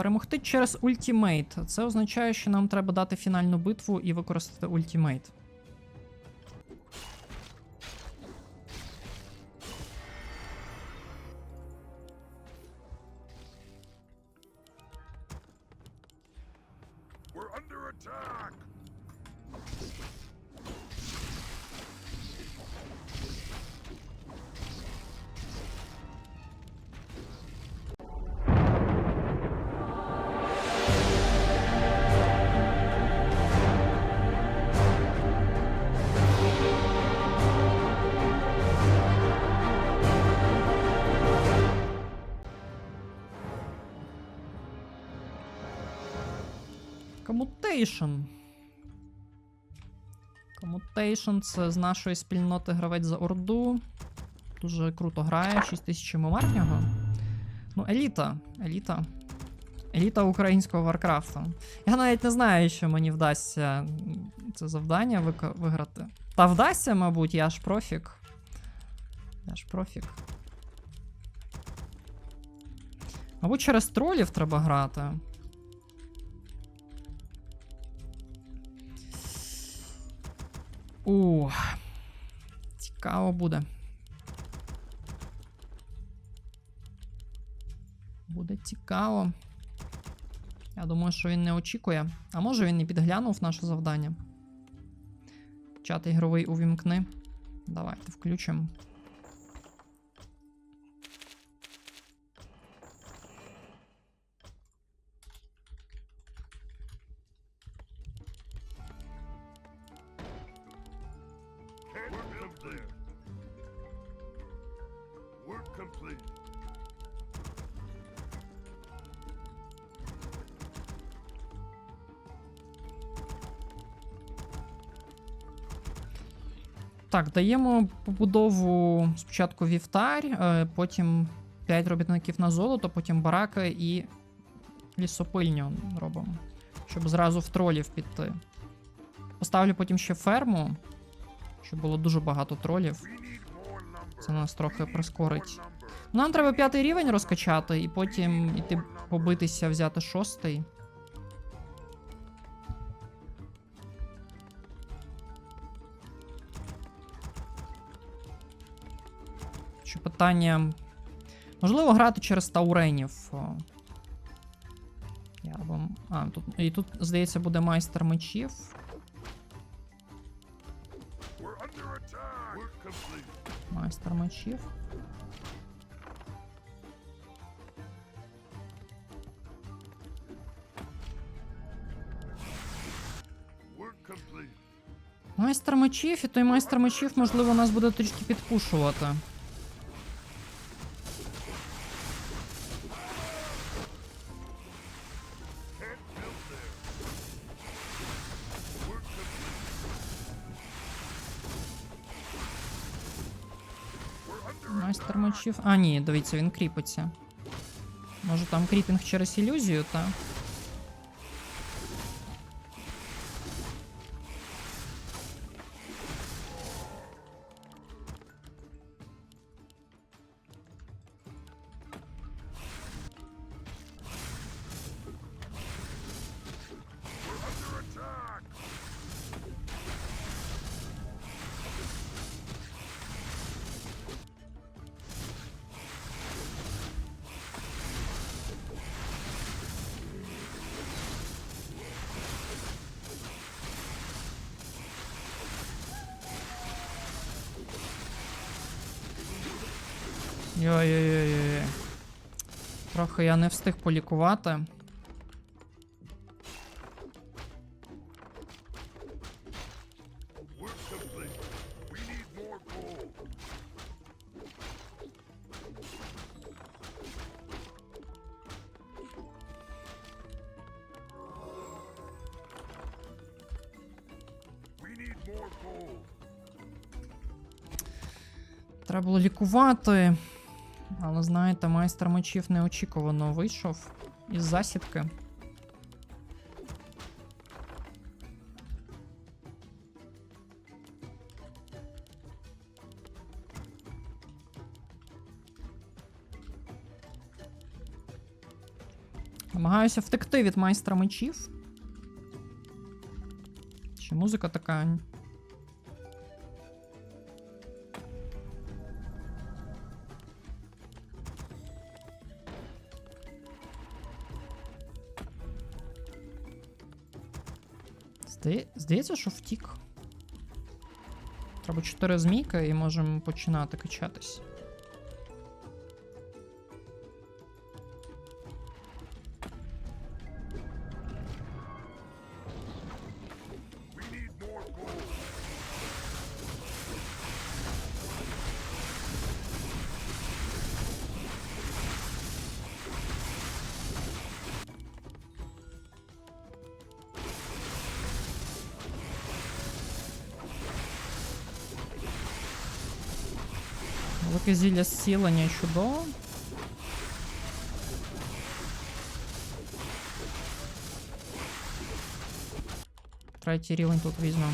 перемогти через ультімейт. Це означає, що нам треба дати фінальну битву і використати ультімейт. Комутейшн це з нашої спільноти гравець за Орду. Дуже круто грає, 6000 ММР в нього. Ну, еліта. Еліта. Еліта українського Варкрафта. Я навіть не знаю, що мені вдасться це завдання виграти. Та вдасться, мабуть, я ж профік. Я ж профік. Мабуть, через тролів треба грати. У. Цікаво буде. Буде цікаво. Я думаю, що він не очікує. А може він і підглянув наше завдання. Чат ігровий увімкни. Давайте включимо. Can't Work complete. Так, даємо побудову спочатку вівтар, е, потім 5 робітників на золото, потім бараки і лісопильню робимо. Щоб зразу в тролів піти. Поставлю потім ще ферму, щоб було дуже багато тролів. Це нас трохи прискорить. Нам треба п'ятий рівень розкачати, і потім іти побитися, взяти шостий. Ще питання. Можливо, грати через тауренів. Я вам. А, тут. І тут, здається, буде майстер мечів. Майстер мечів. Майстер мечів, і той майстер мечів, можливо, нас буде трішки підпушувати. Under А, ні, дивіться, він кріпиться. Може там кріпінг через ілюзію, та? Йой-йой-йой. Трохи я не встиг полікувати. Треба було лікувати. Але знаєте, майстер мечів неочікувано вийшов із засідки. Намагаюся втекти від майстра мечів. Чи музика така. Здається, що втік. Треба 4 змійка і можемо починати качатись. Велике зілля зцілення чудово. Третій рівень тут візьмемо.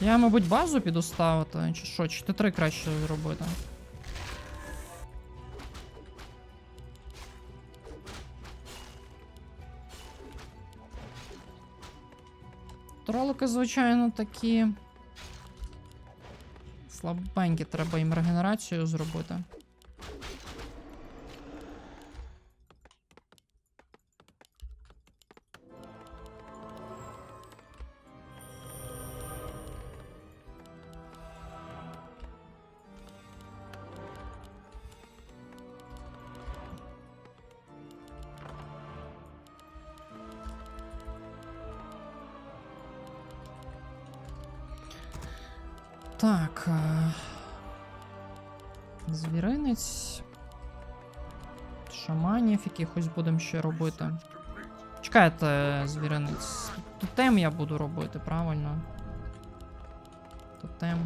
Я, мабуть, базу піду ставити, чи що, чи Т3 краще зробити. Тролики, звичайно, такі. Слабенькі, треба їм регенерацію зробити. Якихось будемо ще робити. Чекайте, звіринець. Тотем я буду робити, правильно? Тотем.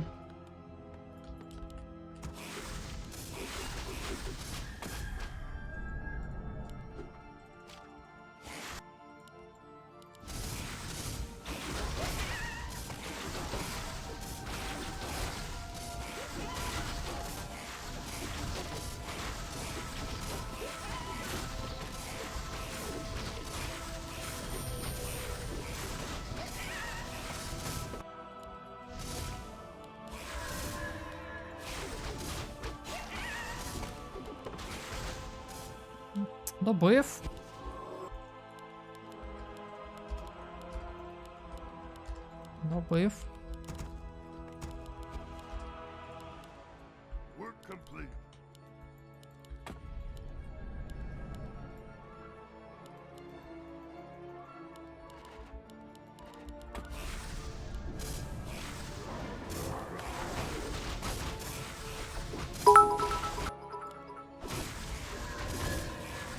Добив. Добив.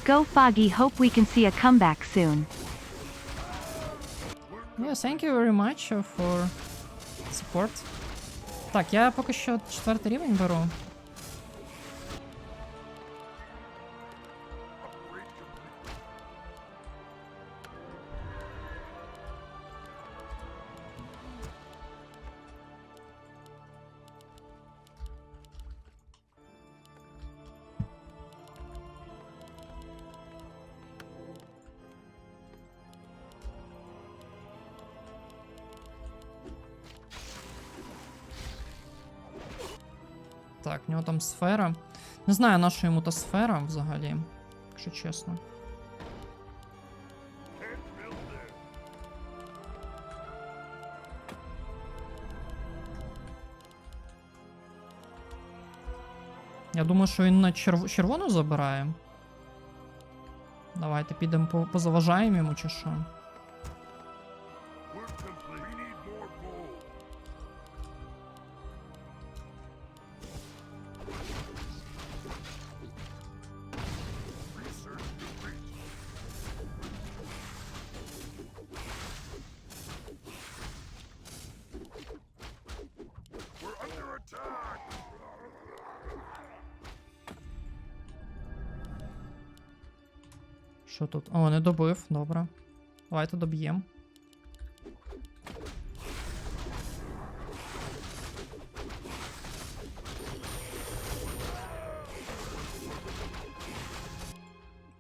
Go Foggy hope we can see a comeback soon. Yeah, thank you very much uh, for support. Так, я поки що четвертий рівень беру. сфера. Не знаю, на що йому та сфера взагалі, якщо чесно. Я думаю, що він на черв... червону забирає. Давайте підемо позаважаємо йому чи що. Тут? О, не добив, добре. Давайте доб'ємо.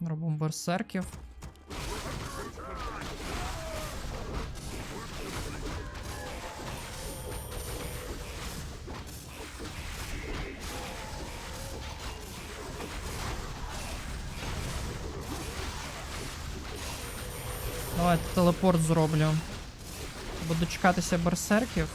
Робимо берсерків. Давайте телепорт зроблю. Буду чекатися берсерків.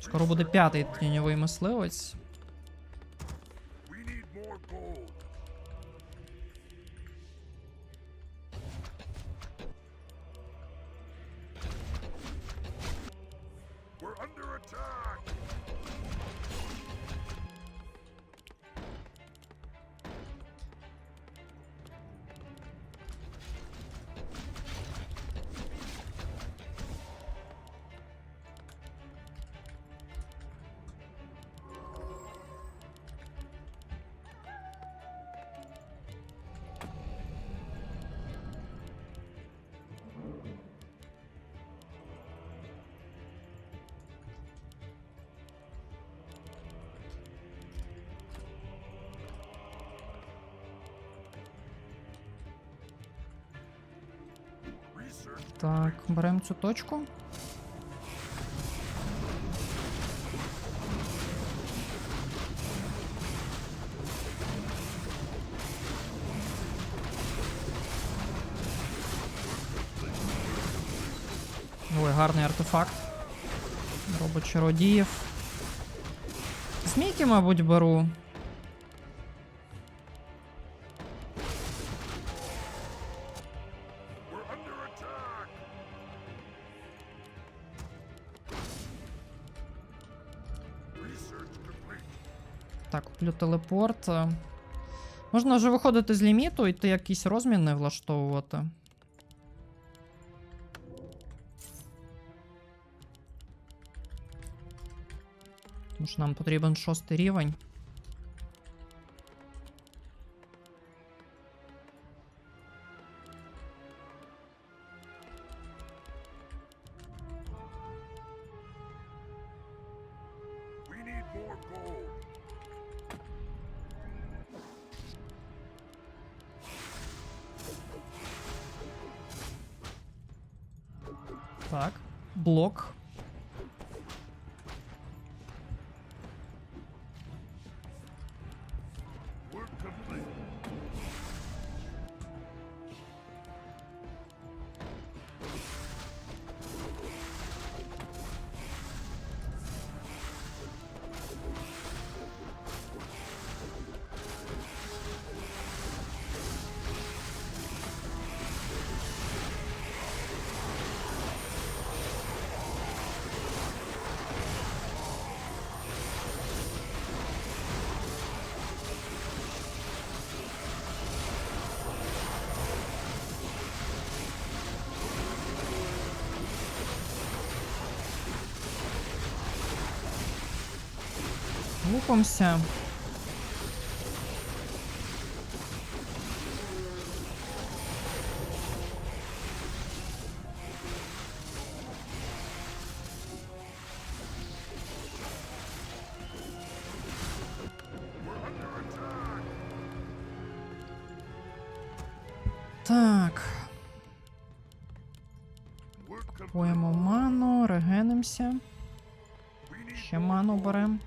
Скоро буде п'ятий тіньовий мисливець. Так, беремо цю точку. Ой, гарний артефакт. Робот чародіїв. Змійки, мабуть, беру. Куплю телепорт. Можна вже виходити з ліміту, і ти якісь розміни влаштовувати. Тому що нам потрібен шостий рівень. Блок. Attack. Так, купуємо ману, регенимося. Ще ману беремо.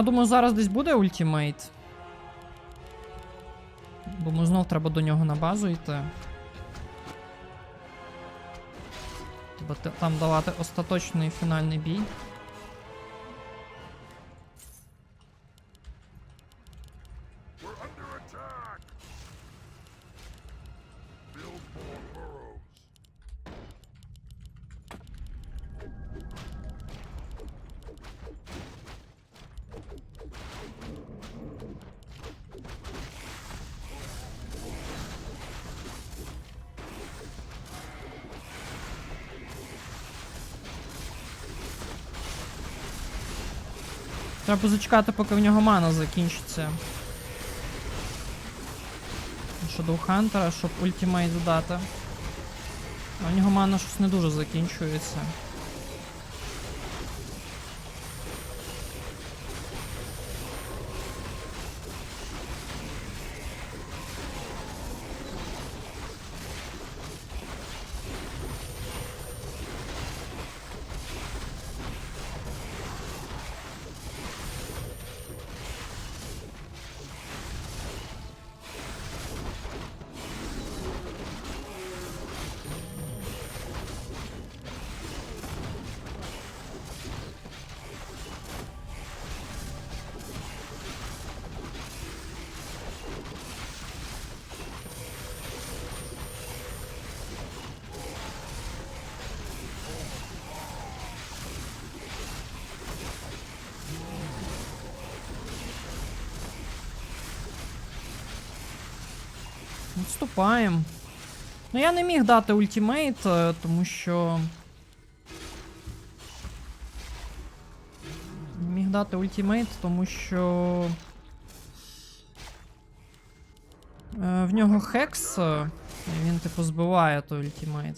Я думаю, зараз десь буде ультимейт. Думаю, знов треба до нього на базу йти. Треба там давати остаточний фінальний бій. Треба зачекати, поки в нього мана закінчиться. Щодо Хантера, щоб ультимейт додати. А в нього мана щось не дуже закінчується. Відступаємо. Ну я не міг дати ультимейт, е, тому що. Не міг дати ультимейт, тому що. е, В нього хекс, е, він типу збиває той ультимейт.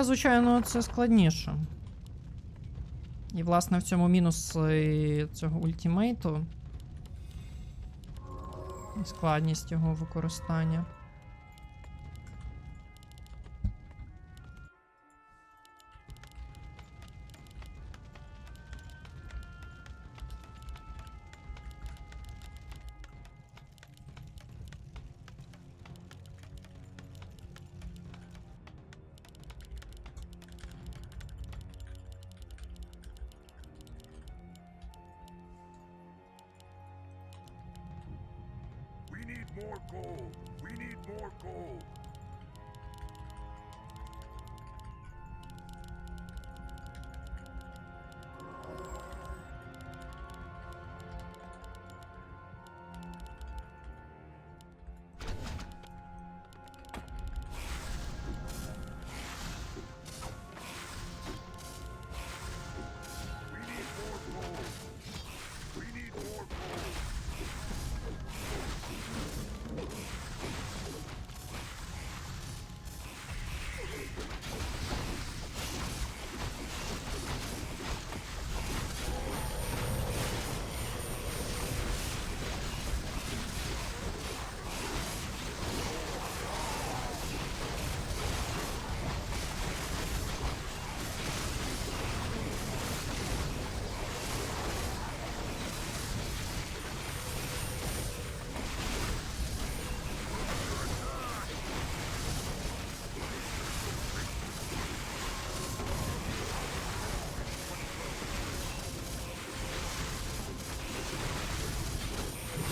Шторка, звичайно, це складніше. І, власне, в цьому мінус е, цього ультимейту. І Складність його використання.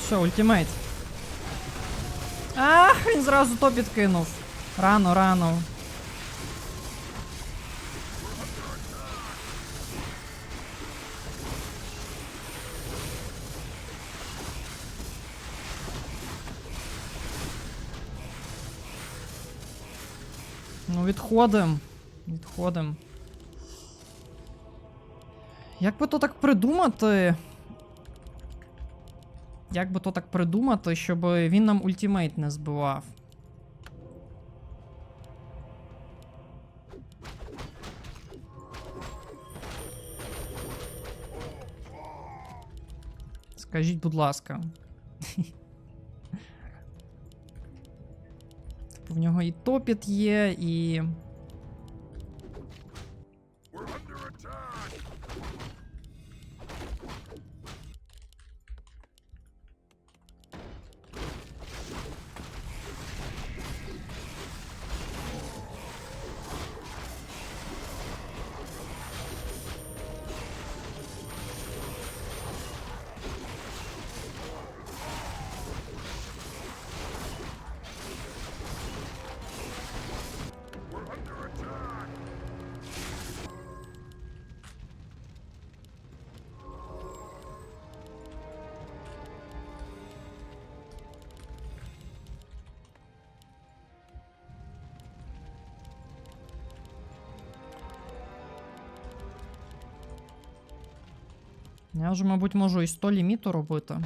Все, ультимейт. Ах, він зразу то кинув. Рано, рано. Ну, відходим. Відходим. Як би то так придумати? Як би то так придумати, щоб він нам ультимейт не збивав? Скажіть, будь ласка. Типу, в нього і топіт є, і. Я вже, мабуть, можу і 100 ліміту робити.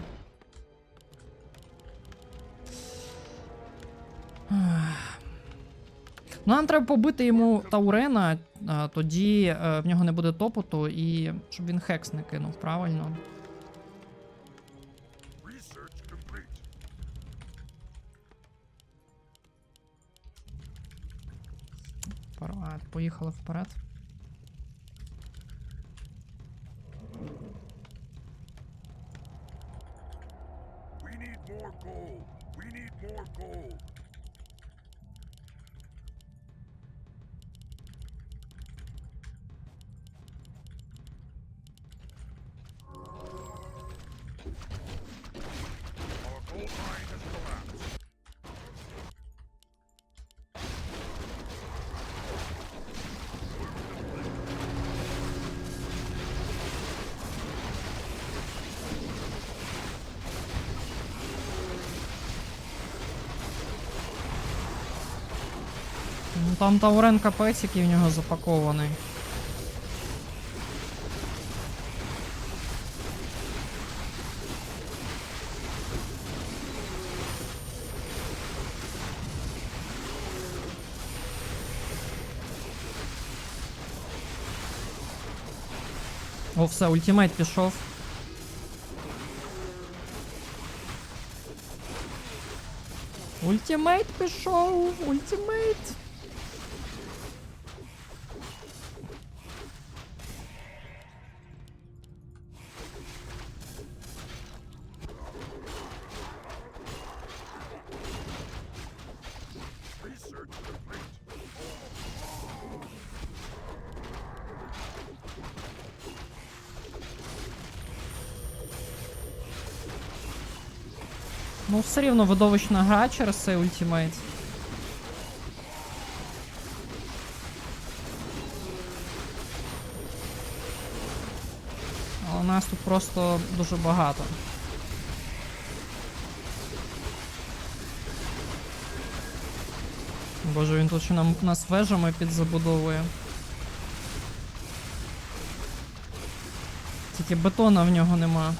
Ну, нам треба побити йому Таурена, тоді е, в нього не буде топоту, і щоб він хекс не кинув, правильно? Поїхали вперед. More gold. Ну там Таурен капець, який в нього запакований. О, все, ультимейт пішов. Ультимейт пішов! Ультимейт! Ну, все рівно видовищна гра через цей ультимейт. Але нас тут просто дуже багато. Боже, він тут ще нам нас вежами підзабудовує. Тільки бетона в нього нема.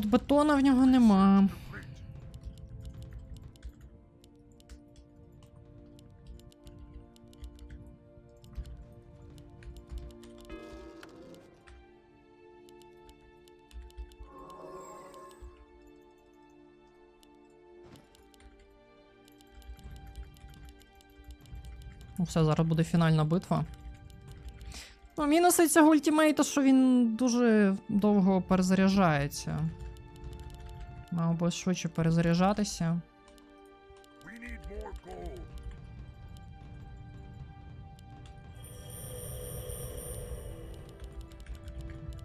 От бетона в нього нема. Ну все, зараз буде фінальна битва. Ну, мінуси цього ультимейта, що він дуже довго перезаряджається. Би швидше перезаряджатися.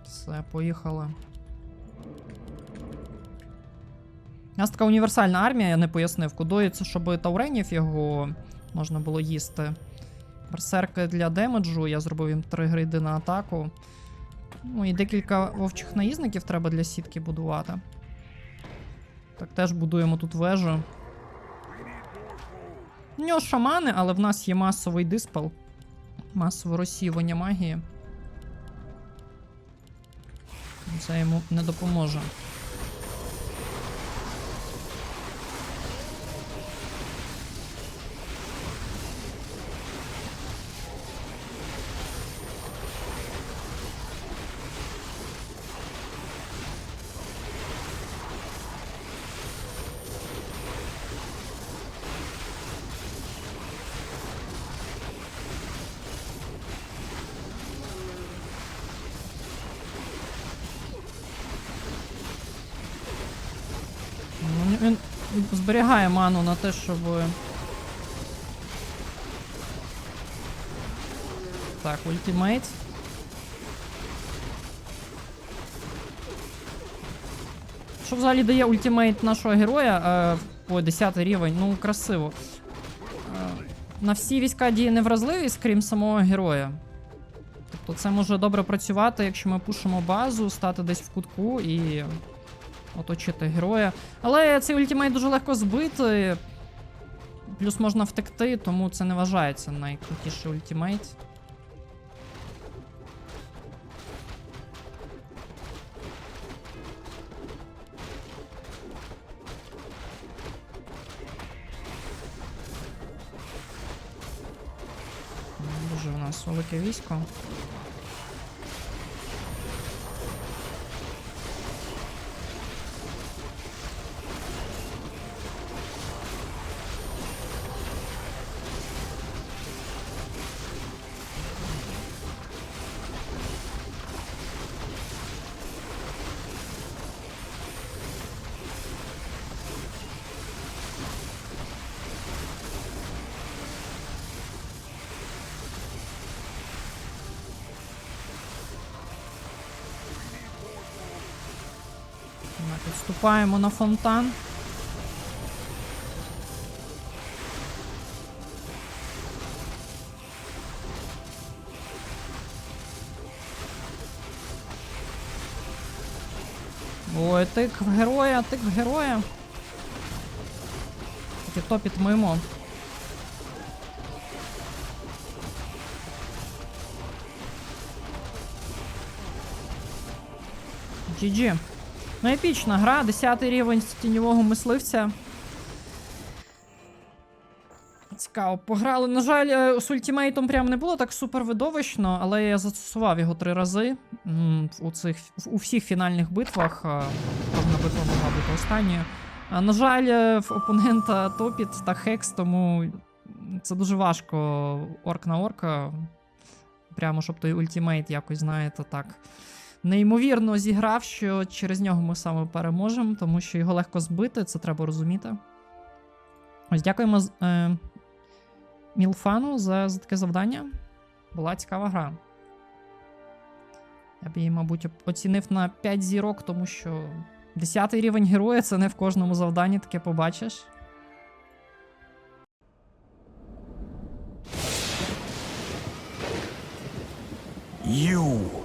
Все, поїхали. У нас така універсальна армія, я не пояснив, кудується, щоб тауренів його можна було їсти Берсерки для демеджу, я зробив їм 3 гриди на атаку. Ну і декілька вовчих наїзників треба для сітки будувати. Так теж будуємо тут вежу. У нього шамани, але в нас є масовий диспал. Масове розсіювання магії. Це йому не допоможе. Ману на те, щоб. Так, ультимейт. Що взагалі дає ультимейт нашого героя? Е, ой, 10 рівень, ну красиво. Е, на всі війська діє невразливість, крім самого героя. Тобто це може добре працювати, якщо ми пушимо базу, стати десь в кутку і оточити героя. Але цей ультимейт дуже легко збити. Плюс можна втекти, тому це не вважається найкрутіший ультимейт. Дуже у нас велике військо. Так, Відступаємо на фонтан. Ой, тик в героя, тик в героя. Тільки топіт мимо. GG. Ну, епічна гра, 10 рівень тіньового мисливця. Цікаво, пограли. На жаль, е, з ультимейтом прям не було так супер видовищно, але я застосував його три рази у, цих, у всіх фінальних битвах. Кожна битва могла бути останньою. На жаль, е, в опонента Топіт та Хекс, тому це дуже важко орк на орка. Прямо щоб той ультимейт якось, знаєте, так неймовірно зіграв, що через нього ми саме переможемо, тому що його легко збити, це треба розуміти. Ось дякуємо е, Мілфану за, за таке завдання. Була цікава гра. Я б її, мабуть, оцінив на 5 зірок, тому що 10 рівень героя це не в кожному завданні таке побачиш. You